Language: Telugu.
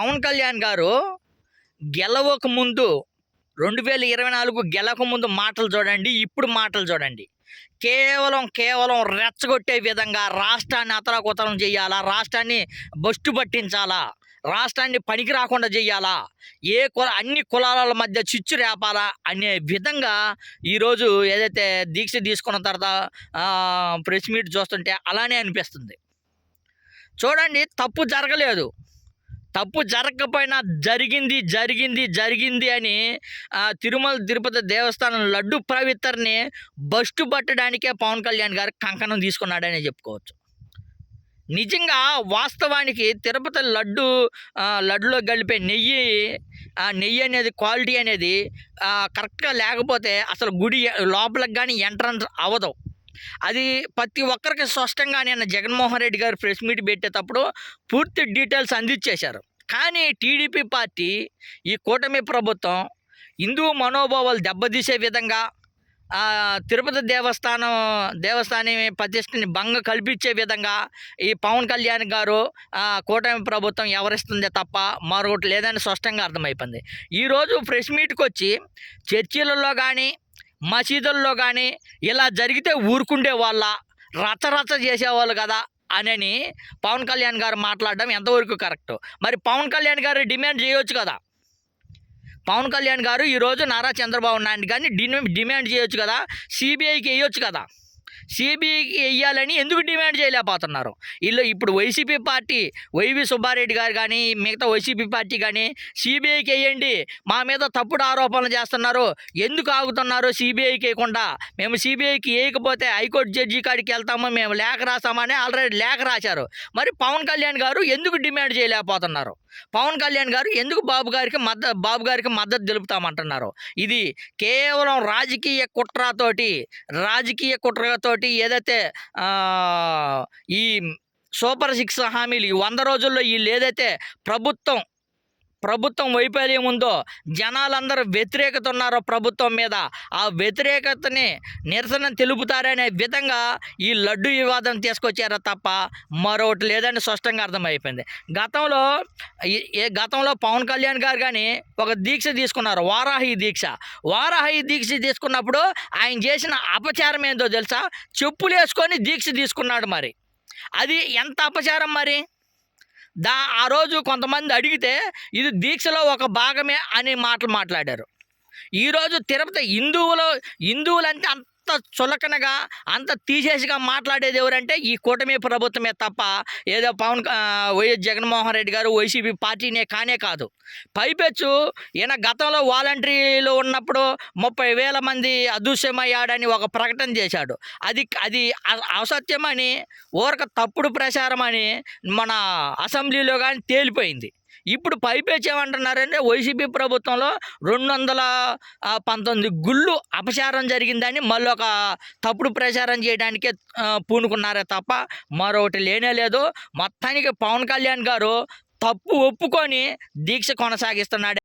పవన్ కళ్యాణ్ గారు గెలవక ముందు రెండు వేల ఇరవై నాలుగు గెలవక ముందు మాటలు చూడండి ఇప్పుడు మాటలు చూడండి. కేవలం కేవలం రెచ్చగొట్టే విధంగా రాష్ట్రాన్ని అతరాకుతరం చేయాలా? రాష్ట్రాన్ని బస్టు పట్టించాలా? రాష్ట్రాన్ని పనికి రాకుండా చేయాలా? ఏ కుల అన్ని కులాల మధ్య చిచ్చు రేపాలా? అనే విధంగా ఈరోజు ఏదైతే దీక్ష తీసుకున్న తర్వాత ప్రెస్ మీట్ చూస్తుంటే అలానే అనిపిస్తుంది. చూడండి తప్పు జరగలేదు. తప్పు జరగకపోయినా జరిగింది జరిగింది జరిగింది అని తిరుమల తిరుపతి దేవస్థానం లడ్డు పవిత్రని బస్టు పట్టడానికే పవన్ కళ్యాణ్ గారు కంకణం తీసుకున్నాడని చెప్పుకోవచ్చు. నిజంగా వాస్తవానికి తిరుపతి లడ్డు లడ్డులో కలిపే నెయ్యి ఆ నెయ్యి అనేది క్వాలిటీ అనేది కరెక్ట్గా లేకపోతే అసలు గుడి లోపలికి కానీ ఎంట్రన్స్ అవ్వదు. అది ప్రతి ఒక్కరికి స్పష్టంగా నిన్న జగన్మోహన్ రెడ్డి గారు ప్రెస్ మీట్ పెట్టేటప్పుడు పూర్తి డీటెయిల్స్ అందించేశారు. కానీ టీడీపీ పార్టీ ఈ కూటమి ప్రభుత్వం హిందూ మనోభావాలు దెబ్బతీసే విధంగా తిరుపతి దేవస్థానం దేవస్థానం ప్రతిష్టని భంగ కల్పించే విధంగా ఈ పవన్ కళ్యాణ్ గారు కూటమి ప్రభుత్వం ఎవరిస్తుందే తప్ప మరొకటి లేదని స్పష్టంగా అర్థమైపోయింది. ఈరోజు ప్రెస్ మీట్కి వచ్చి చర్చిలలో కానీ మసీదుల్లో కానీ ఇలా జరిగితే ఊరుకుండే వాళ్ళ రచరచ చేసేవాళ్ళు కదా. అనని పవన్ కళ్యాణ్ గారు మాట్లాడడం ఎంతవరకు కరెక్ట్? మరి పవన్ కళ్యాణ్ గారు డిమాండ్ చేయొచ్చు కదా? పవన్ కళ్యాణ్ గారు ఈరోజు నారా చంద్రబాబు నాయుడు గారిని డిమాండ్ డిమాండ్ చేయొచ్చు కదా? సిబిఐకి వేయొచ్చు కదా? సిబిఐకి వేయాలని ఎందుకు డిమాండ్ చేయలేకపోతున్నారు? వీళ్ళు ఇప్పుడు వైసీపీ పార్టీ వైవి సుబ్బారెడ్డి గారు కానీ మిగతా వైసీపీ పార్టీ కానీ సిబిఐకి వేయండి మా మీద తప్పుడు ఆరోపణలు చేస్తున్నారు. ఎందుకు ఆగుతున్నారు సిబిఐకి వేయకుండా మేము సిబిఐకి వేయకపోతే హైకోర్టు జడ్జి కాడికి వెళ్తాము మేము లేఖ రాస్తామని ఆల్రెడీ లేఖ రాశారు. మరి పవన్ కళ్యాణ్ గారు ఎందుకు డిమాండ్ చేయలేకపోతున్నారు? పవన్ కళ్యాణ్ గారు ఎందుకు బాబు గారికి మద్దతు బాబు గారికి మద్దతు తెలుపుతామంటున్నారు? ఇది కేవలం రాజకీయ కుట్రతోటి రాజకీయ తోటి ఏదైతే ఈ సూపర్ సిక్స్ హామీలు ఈ వంద రోజుల్లో వీళ్ళు ఏదైతే ప్రభుత్వం ప్రభుత్వం వైఫల్యం ఉందో జనాలందరూ వ్యతిరేకత ఉన్నారో ప్రభుత్వం మీద. ఆ వ్యతిరేకతని నిరసన తెలుపుతారనే విధంగా ఈ లడ్డు వివాదం తీసుకొచ్చారో తప్ప మరొకటి లేదని స్పష్టంగా అర్థమైపోయింది. గతంలో గతంలో పవన్ కళ్యాణ్ గారు కానీ ఒక దీక్ష తీసుకున్నారు వారాహి దీక్ష. వారాహి దీక్ష తీసుకున్నప్పుడు ఆయన చేసిన అపచారం ఏందో తెలుసా? చెప్పులు వేసుకొని దీక్ష తీసుకున్నాడు మరి. అది ఎంత అపచారం మరి? దా ఆ రోజు కొంతమంది అడిగితే ఇది దీక్షలో ఒక భాగమే అనే మాటలు మాట్లాడారు. ఈరోజు తిరుపతి హిందువులు హిందువులంటే అంత చులకనగా అంత తీసేసిగా మాట్లాడేది ఎవరంటే ఈ కూటమి ప్రభుత్వమే తప్ప ఏదో పవన్ వైఎస్ జగన్మోహన్ రెడ్డి గారు వైసీపీ పార్టీనే కానే కాదు. పైపెచ్చు ఈయన గతంలో వాలంటరీలో ఉన్నప్పుడు ముప్పై వేల మంది అదృశ్యమయ్యాడని ఒక ప్రకటన చేశాడు. అది అది అసత్యమని ఊరక తప్పుడు ప్రచారం అని మన అసెంబ్లీలో కానీ తేలిపోయింది. ఇప్పుడు పైపేచి ఏమంటున్నారంటే వైసీపీ ప్రభుత్వంలో రెండు వందల పంతొమ్మిది గుళ్ళు అపచారం జరిగిందని మళ్ళీ ఒక తప్పుడు ప్రచారం చేయడానికే పూనుకున్నారే తప్ప మరొకటి లేనే లేదు. మొత్తానికి పవన్ కళ్యాణ్ గారు తప్పు ఒప్పుకొని దీక్ష కొనసాగిస్తున్నాడు.